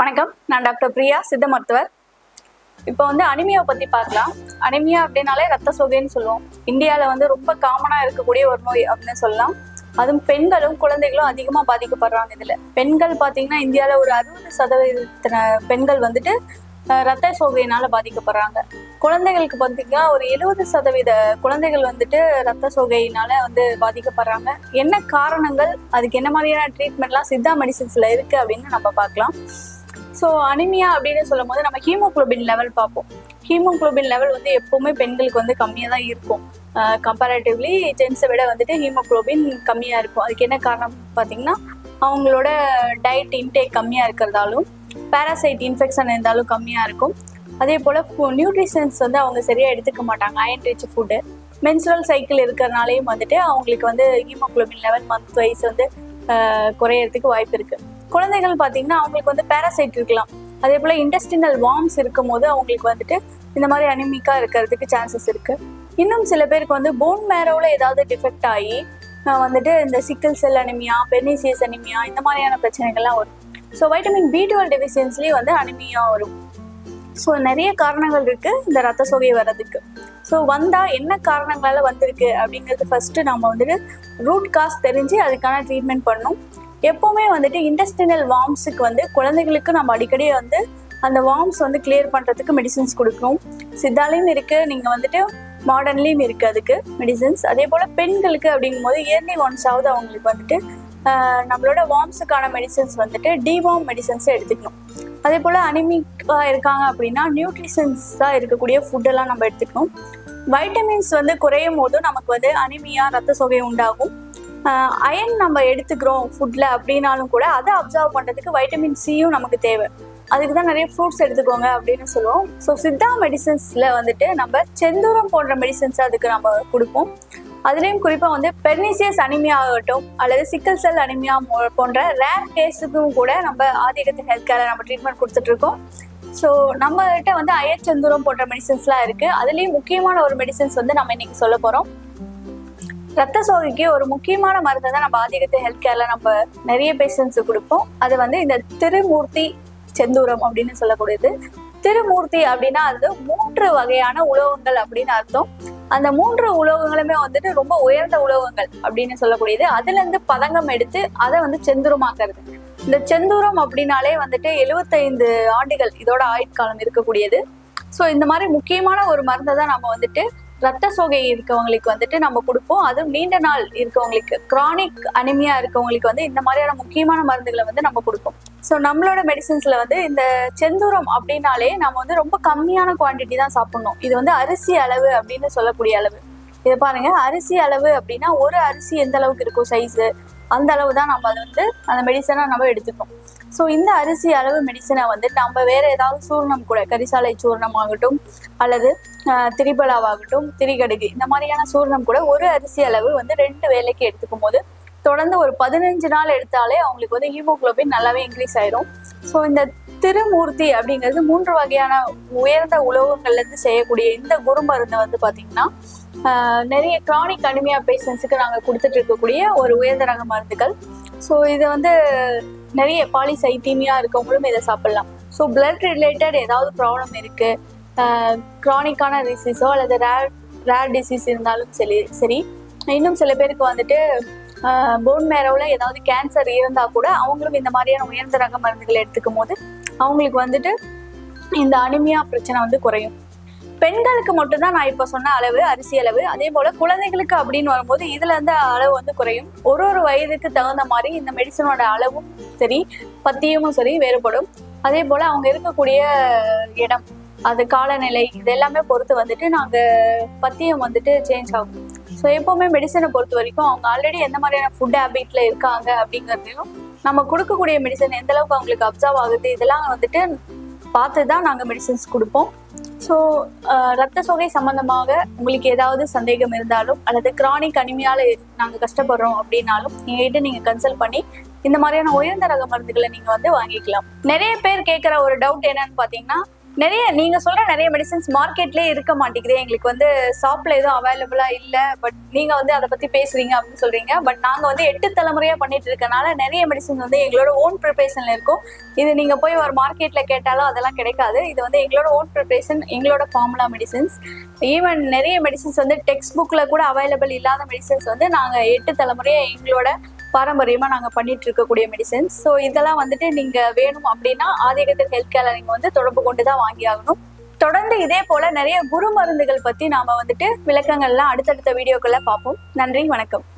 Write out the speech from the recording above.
வணக்கம். நான் டாக்டர் பிரியா சித்த மருத்துவர். இப்போ வந்து அனிமியாவை பற்றி பார்க்கலாம். அனிமியா அப்படின்னாலே ரத்த சோகைன்னு சொல்லுவோம். இந்தியாவில் வந்து ரொம்ப காமனாக இருக்கக்கூடிய ஒரு நோய் அப்படின்னு சொல்லலாம். அதுவும் பெண்களும் குழந்தைகளும் அதிகமாக பாதிக்கப்படுறாங்க இதில். பெண்கள் பார்த்தீங்கன்னா இந்தியாவில் ஒரு அறுபது சதவீதத்தின பெண்கள் வந்துட்டு ரத்த சோகையினால் பாதிக்கப்படுறாங்க. குழந்தைகளுக்கு பார்த்தீங்கன்னா ஒரு எழுபது சதவீத குழந்தைகள் வந்துட்டு ரத்த சோகையினால வந்து பாதிக்கப்படுறாங்க. என்ன காரணங்கள்? அதுக்கு என்ன மாதிரியான ட்ரீட்மெண்ட்லாம் சித்தா மெடிசின்ஸில் இருக்குது அப்படின்னு நம்ம பார்க்கலாம். ஸோ அனிமியா அப்படின்னு சொல்லும் போது நம்ம ஹீமோகுளோபின் லெவல் பார்ப்போம். ஹீமோகுளோபின் லெவல் வந்து எப்போவுமே பெண்களுக்கு வந்து கம்மியாக தான் இருக்கும். கம்பேரேட்டிவ்லி ஜென்ஸை விட வந்துட்டு ஹீமோகுளோபின் கம்மியாக இருக்கும். அதுக்கு என்ன காரணம் பார்த்தீங்கன்னா அவங்களோட டயட் இன்டேக் கம்மியாக இருக்கிறதாலும் பேராசைட் இன்ஃபெக்ஷன் இருந்தாலும் கம்மியாக இருக்கும். அதே போல் நியூட்ரிஷன்ஸ் வந்து அவங்க சரியாக எடுத்துக்க மாட்டாங்க. Iron rich food menstrual cycle இருக்கிறனாலையும் வந்துட்டு அவங்களுக்கு வந்து ஹீமோகுளோபின் லெவல் மந்த் வைஸ் வந்து குறையிறதுக்கு குறையறதுக்கு வாய்ப்பு இருக்குது குழந்தைகள் பார்த்தீங்கன்னா அவங்களுக்கு வந்து பேராசைட் இருக்கலாம். அதே போல் இன்டெஸ்டினல் வார்ம்ஸ் இருக்கும் போது அவங்களுக்கு வந்துட்டு இந்த மாதிரி அனிமிக்கா இருக்கிறதுக்கு சான்சஸ் இருக்கு. இன்னும் சில பேருக்கு வந்து போன் மேரோவில் ஏதாவது டிஃபெக்ட் ஆகி வந்துட்டு இந்த சிக்கல் செல் அனிமியா பெர்னிசியஸ் அனிமியா இந்த மாதிரியான பிரச்சனைகள்லாம் வரும். ஸோ வைட்டமின் பி டுவெல் டெஃபிஷியன்ஸ்லேயும் வந்து அனிமியா வரும். ஸோ நிறைய காரணங்கள் இருக்கு இந்த ரத்த சோகை வர்றதுக்கு. ஸோ வந்தா என்ன காரணங்களால வந்திருக்கு அப்படிங்கிறது ஃபர்ஸ்ட் நம்ம வந்துட்டு ரூட் காஸ் தெரிஞ்சு அதுக்கான ட்ரீட்மெண்ட் பண்ணணும். எப்போவுமே வந்துட்டு இன்டெஸ்டினல் வார்ம்ஸுக்கு வந்து குழந்தைகளுக்கு நம்ம அடிக்கடி வந்து அந்த வார்ம்ஸ் வந்து கிளியர் பண்ணுறதுக்கு மெடிசின்ஸ் கொடுக்கணும் சித்தாலையும் இருக்குது நீங்கள் வந்துட்டு மாடர்ன்லேயும் இருக்குது அதுக்கு மெடிசின்ஸ் அதே போல் பெண்களுக்கு அப்படிங்கும்போது இயர்லி ஒன்ஸ் அவங்களுக்கு வந்துட்டு நம்மளோட வார்ம்ஸுக்கான மெடிசன்ஸ் வந்துட்டு டிவார்ம் மெடிசன்ஸை எடுத்துக்கணும். அதே போல் அனிமிக்காக இருக்காங்க அப்படின்னா நியூட்ரிஷன்ஸாக இருக்கக்கூடிய ஃபுட்டெல்லாம் நம்ம எடுத்துக்கணும். வைட்டமின்ஸ் வந்து குறையும் போதும் நமக்கு வந்து அனிமியா ரத்த சோகை உண்டாகும். அயன் நம்ம எடுத்துக்கிறோம் ஃபுட்டில் அப்படின்னாலும் கூட அதை அப்சர்வ் பண்ணுறதுக்கு வைட்டமின் சியும் நமக்கு தேவை. அதுக்கு தான் நிறைய ஃப்ரூட்ஸ் எடுத்துக்கோங்க அப்படின்னு சொல்லுவோம். ஸோ சித்தா மெடிசன்ஸில் வந்துட்டு நம்ம செந்தூரம் போன்ற மெடிசன்ஸ் அதுக்கு நம்ம கொடுப்போம். அதுலேயும் குறிப்பாக வந்து பெர்னிசியஸ் அனிமியா ஆகட்டும் அல்லது சிக்கல் செல் அனிமியா போன்ற ரேர் கேஸுக்கும் கூட நம்ம ஆதிக்கத்து ஹெல்த் கேரில் நம்ம ட்ரீட்மெண்ட் கொடுத்துட்ருக்கோம் ஸோ நம்மகிட்ட வந்து அயற்செந்தூரம் போன்ற மெடிசன்ஸ்லாம் இருக்குது அதுலேயும் முக்கியமான ஒரு மெடிசன்ஸ் வந்து நம்ம இன்னைக்கு சொல்ல போகிறோம் ரத்த சோகைக்கு ஒரு முக்கியமான மருந்து தான் நம்ம ஆதிக்கத்தை ஹெல்த் கேர்ல நம்ம நிறைய பேஷண்ட்ஸுக்கு கொடுப்போம். அது வந்து இந்த திருமூர்த்தி செந்தூரம் அப்படின்னு சொல்லக்கூடியது. திருமூர்த்தி அப்படின்னா அது மூன்று வகையான உலோகங்கள் அப்படின்னு அர்த்தம். அந்த மூன்று உலோகங்களுமே வந்துட்டு ரொம்ப உயர்ந்த உலோகங்கள் அப்படின்னு சொல்லக்கூடியது. அதுல இருந்து பதங்கம் எடுத்து அதை வந்து செந்தூரமாக்குறது. இந்த செந்தூரம் அப்படின்னாலே வந்துட்டு எழுபத்தைந்து ஆண்டுகள் இதோட ஆயுட்காலம் இருக்கக்கூடியது. ஸோ இந்த மாதிரி முக்கியமான ஒரு மருந்தை தான் நம்ம வந்துட்டு ரத்த சோகை இருக்கவங்களுக்கு வந்துட்டு நம்ம கொடுப்போம். அதுவும் நீண்ட நாள் இருக்கவங்களுக்கு கிரானிக் அனிமியா இருக்கவங்களுக்கு வந்து இந்த மாதிரியான முக்கியமான மருந்துகளை வந்து நம்ம கொடுப்போம். ஸோ நம்மளோட மெடிசன்ஸ்ல வந்து இந்த செந்தூரம் அப்படின்னாலே நம்ம வந்து ரொம்ப கம்மியான குவான்டிட்டி தான் சாப்பிடணும். இது வந்து அரிசி அளவு அப்படின்னு சொல்லக்கூடிய அளவு. இதை பாருங்க. அரிசி அளவு அப்படின்னா ஒரு அரிசி எந்த அளவுக்கு இருக்கும் சைஸு அந்த அளவு தான் நம்ம அதை வந்து அந்த மெடிசனை நம்ம எடுத்துக்கணும் ஸோ இந்த அரிசி அளவு மெடிசனை வந்து நம்ம வேற ஏதாவது சூர்ணம் கூட கரிசாலை சூர்ணம் ஆகட்டும் அல்லது திரிபலாவாகட்டும் திரிகடுகு இந்த மாதிரியான சூர்ணம் கூட ஒரு அரிசி அளவு வந்து ரெண்டு வேலைக்கு எடுத்துக்கும் போது தொடர்ந்து ஒரு பதினஞ்சு நாள் எடுத்தாலே அவங்களுக்கு வந்து ஹீமோக்ளோபின் நல்லாவே இன்க்ரீஸ் ஆயிரும். ஸோ இந்த திருமூர்த்தி அப்படிங்கிறது மூன்று வகையான உயர்ந்த உலோகங்கள்லேருந்து செய்யக்கூடிய இந்த குருமருந்தை வந்து பார்த்தீங்கன்னா நிறைய கிரானிக் அனிமியா பேஷண்ட்ஸுக்கு நாங்கள் கொடுத்துட்டு இருக்கக்கூடிய ஒரு உயர்ந்த ரக மருந்துகள். ஸோ இது வந்து நிறைய பாலிசைத்தீமியா இருக்கவங்களும் இதை சாப்பிடலாம். ஸோ பிளட் ரிலேட்டட் ஏதாவது ப்ராப்ளம் இருக்கு க்ரானிக்கான டிசீஸோ அல்லது ரேர் ரேர் டிசீஸ் இருந்தாலும் சரி சரி. இன்னும் சில பேருக்கு வந்துட்டு போன் மேரோவில் ஏதாவது கேன்சர் இருந்தால் கூட அவங்களும் இந்த மாதிரியான உயர்ந்த ரக மருந்துகளை எடுத்துக்கும் போது அவங்களுக்கு வந்துட்டு இந்த அனிமியா பிரச்சனை வந்து குறையும். பெண்களுக்கு மட்டும்தான் நான் இப்போ சொன்ன அளவு அரிசி அளவு. அதே போல குழந்தைகளுக்கு அப்படின்னு வரும்போது இதுல இருந்து அளவு வந்து குறையும். ஒரு ஒரு வயதுக்கு தகுந்த மாதிரி இந்த மெடிசனோட அளவும் சரி பத்தியமும் சரி வேறுபடும். அதே போல அவங்க இருக்கக்கூடிய இடம் அது காலநிலை இது எல்லாமே பொறுத்து வந்துட்டு நாங்க பத்தியம் வந்துட்டு சேஞ்ச் ஆகும். ஸோ எப்பவுமே மெடிசனை பொறுத்த வரைக்கும் அவங்க ஆல்ரெடி எந்த மாதிரியான ஃபுட் ஹேபிட்ல இருக்காங்க அப்படிங்கிறதையும் நம்ம கொடுக்கக்கூடிய மெடிசன் எந்த அளவுக்கு அவங்களுக்கு அப்சர்வ் ஆகுது இதெல்லாம் வந்துட்டு பார்த்து தான் நாங்கள் மெடிசன்ஸ் கொடுப்போம். ஸோ uh, ரத்த சோகை சம்பந்தமாக உங்களுக்கு ஏதாவது சந்தேகம் இருந்தாலும் அல்லது கிரானிக் அனிமையால் நாங்கள் கஷ்டப்படுறோம் அப்படின்னாலும் எங்ககிட்ட நீங்கள் கன்சல்ட் பண்ணி இந்த மாதிரியான உயர்ந்த ரக மருந்துகளை நீங்கள் வந்து வாங்கிக்கலாம். நிறைய பேர் கேட்குற ஒரு டவுட் என்னன்னு பார்த்தீங்கன்னா நிறைய நீங்க சொல்ற நிறைய மெடிசன்ஸ் மார்க்கெட்லயே இருக்க மாட்டேங்குது. எங்களுக்கு வந்து ஷாப்ல எதுவும் அவைலபிளா இல்ல. பட் நீங்க வந்து அதை பத்தி பேசுறீங்க அப்படின்னு சொல்றீங்க. பட் நாங்க வந்து எட்டு தலைமுறையா பண்ணிட்டு இருக்கனால நிறைய மெடிசன் வந்து எங்களோட ஓன் ப்ரிப்பரேஷன்ல இருக்கும். இது நீங்க போய் ஒரு மார்க்கெட்ல கேட்டாலும் அதெல்லாம் கிடைக்காது. இது வந்து எங்களோட ஓன் ப்ரிப்பரேஷன் எங்களோட ஃபார்முலா மெடிசன்ஸ் ஈவன் நிறைய மெடிசன்ஸ் வந்து டெக்ஸ்ட் புக்ல கூட அவைலபிள் இல்லாத மெடிசன்ஸ் வந்து நாங்க எட்டு தலைமுறையா எங்களோட பாரம்பரியமா நாங்க பண்ணிட்டு இருக்கக்கூடிய மெடிசன்ஸ் ஸோ இதெல்லாம் வந்துட்டு நீங்க வேணும் அப்படின்னா ஆதிகத்தில் ஹெல்த் கேர்ல நீங்க வந்து தொடர்பு கொண்டு தான் வாங்கி ஆகணும். தொடர்ந்து இதே போல நிறைய குரு மருந்துகள் பத்தி நாம வந்துட்டு விளக்கங்கள்லாம் அடுத்தடுத்த வீடியோக்களை பார்ப்போம். நன்றி வணக்கம்.